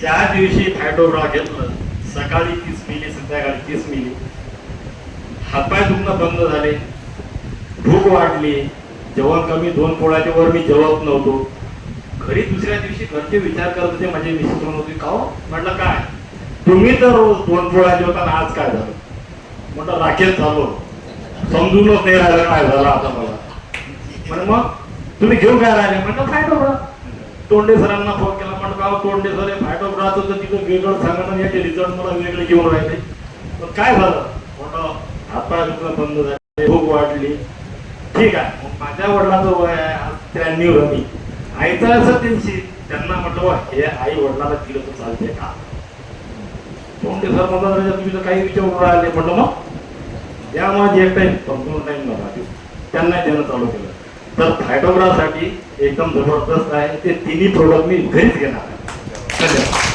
त्या दिवशी फायटोग्रा घेतलं सकाळी तीस मिली संध्याकाळी तीस मिली हातपाय दुखणं बंद झाले भूक वाढली जेवण कमी दोन पोळ्याच्या वर मी जेवत नव्हतो. घरी दुसऱ्या दिवशी घरचे विचार करत होते माझे मिसेस म्हणत होते का म्हटलं काय? तुम्ही तर रोज दोन पोळ्या जेवताना आज काय झालं? म्हटलं राखेल झालो समजूनच नाही राहिलं काय झालं आता मला. म्हणजे मग तुम्ही घेऊन काय राहिले? म्हटलं फायटोग्रा तोंडे सरांना फोन केला म्हटलं का हो, तोंडे सर फायटोग्राचं तर तिथं वेगळं सांगणं याचे रिझल्ट मला वेगळे घेऊन राहिले. पण काय झालं? मोठं हातपाय दुखणं बंद झाले. भूक वाढली. ठीक आहे. मग माझ्या वडिलाचं वय आहे त्र्याण्णव रमी आईचं असं त्यांची त्यांना म्हटलं हे आई वडिलाला दिलं तर चालते का? तोंडे सर म्हणतात "राजा, तुम्ही तर काही विचारून राहिले. म्हटलं मग? या माझी एक टाईम संपूर्ण टाईम नका त्यांना देणं चालू केलं. तर फायटोग्राफसाठी एकदम जबरदस्त आहे. ते तिन्ही प्रोडक्ट मी घरीच घेणार. Thank you.